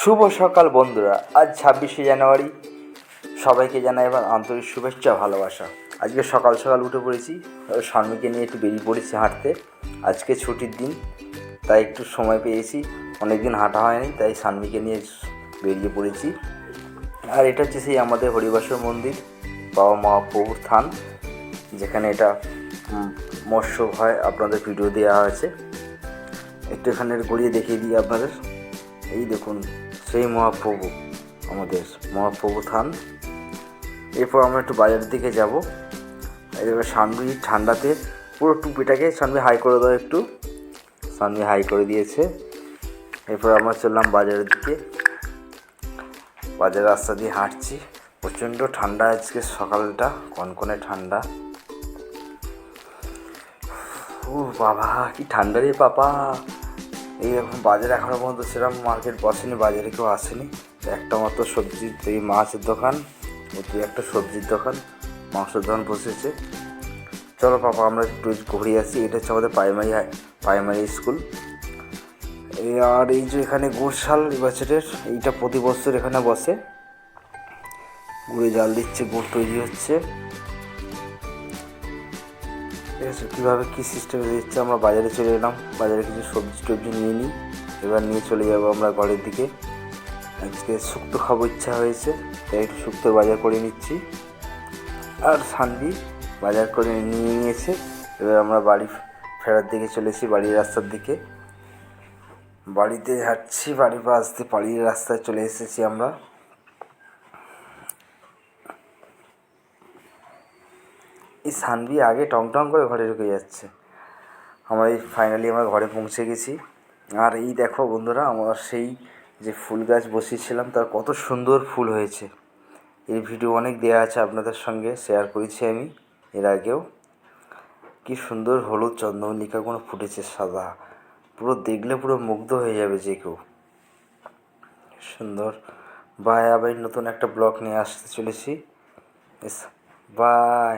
শুভ সকাল বন্ধুরা। আজ ছাব্বিশে জানুয়ারি। সবাইকে জানাই এবার আন্তরিক শুভেচ্ছা ভালোবাসা। আজকে সকাল সকাল উঠে পড়েছি। স্বামীকে নিয়ে একটু বেরিয়ে পড়েছি হাঁটতে। আজকে ছুটির দিন, তাই একটু সময় পেয়েছি। অনেক দিন হাঁটা হয়নি, তাই স্বামীকে নিয়ে বেরিয়ে পড়েছি। আর এটা হচ্ছে সেই আমাদের হরিবাসর মন্দির, বাবা মহাপ্রভুর থান, যেখানে এটা মৎস্য হয়। আপনাদের ভিডিও দেওয়া হয়েছে একটু এখানে গড়িয়ে দেখিয়ে দিই আপনাদের। এই দেখুন, সেই মহাপ্রভু, আমাদের মহাপ্রভু থান। এরপর আমরা একটু বাজারের দিকে যাব। এবার সানভি ঠান্ডাতে পুরো টুপিটাকে সানভি হাই করে দাও একটু। সানভি হাই করে দিয়েছে। এরপর আমরা চললাম বাজারের দিকে। বাজার রাস্তা দিয়ে হাঁটছি। প্রচণ্ড ঠান্ডা আজকে সকালটা, কনকনে ঠান্ডা। ও বাবা, কি ঠান্ডা রে পাপা এই এখন বাজারে এখনও পর্যন্ত সেরকম মার্কেট বসেনি, বাজারে কেউ আসেনি। একটা মাত্র সবজি, এই মাছের দোকান দুই একটা সবজির দোকান, মাংসের দোকান বসেছে। চলো পাপা, আমরা একটু ঘুরে আসি। এটা হচ্ছে আমাদের প্রাইমারি প্রাইমারি স্কুল আর এই যে এখানে গুড়শাল বছরের, এইটা প্রতি বছর এখানে বসে। গুড়ে জাল দিচ্ছে, গুড় তৈরি হচ্ছে। ঠিক আছে, কীভাবে কী সিস্টেমে দিচ্ছে আমরা বাজারে চলে এলাম। বাজারে কিছু সবজি টবজি নিয়ে নিই। এবার নিয়ে চলে যাব আমরা ঘরের দিকে। আজকে শুক্তো খাব ইচ্ছা হয়েছে, তাই একটু শুক্তোর বাজার করে নিচ্ছি। আর সানবি বাজার করে নিয়ে নিয়েছে। এবার আমরা বাড়ি ফেরার দিকে চলেছি বাড়ির রাস্তার দিকে। বাড়িতে যাচ্ছি বাড়ির পাশ দিয়ে বাড়ির রাস্তায় চলে এসেছি আমরা। এই সানভি আগে টং টং করে ঘরে ঢুকে যাচ্ছে। আমরা এই ফাইনালি আমরা ঘরে পৌঁছে গেছি। আর এই দেখো বন্ধুরা, আমার সেই যে ফুল গাছ বসিয়েছিলাম, তার কত সুন্দর ফুল হয়েছে। এই ভিডিও অনেক দেওয়া আছে আপনাদের সঙ্গে শেয়ার করেছি আমি এর আগেও। কি সুন্দর হলুদ চন্দ্রমল্লিকাগুলো ফুটেছে সাদা। পুরো দেখলে পুরো মুগ্ধ হয়ে যাবে যে কেউ। সুন্দর। বাই আবার নতুন একটা ব্লগ নিয়ে আসতে চলেছি। বাই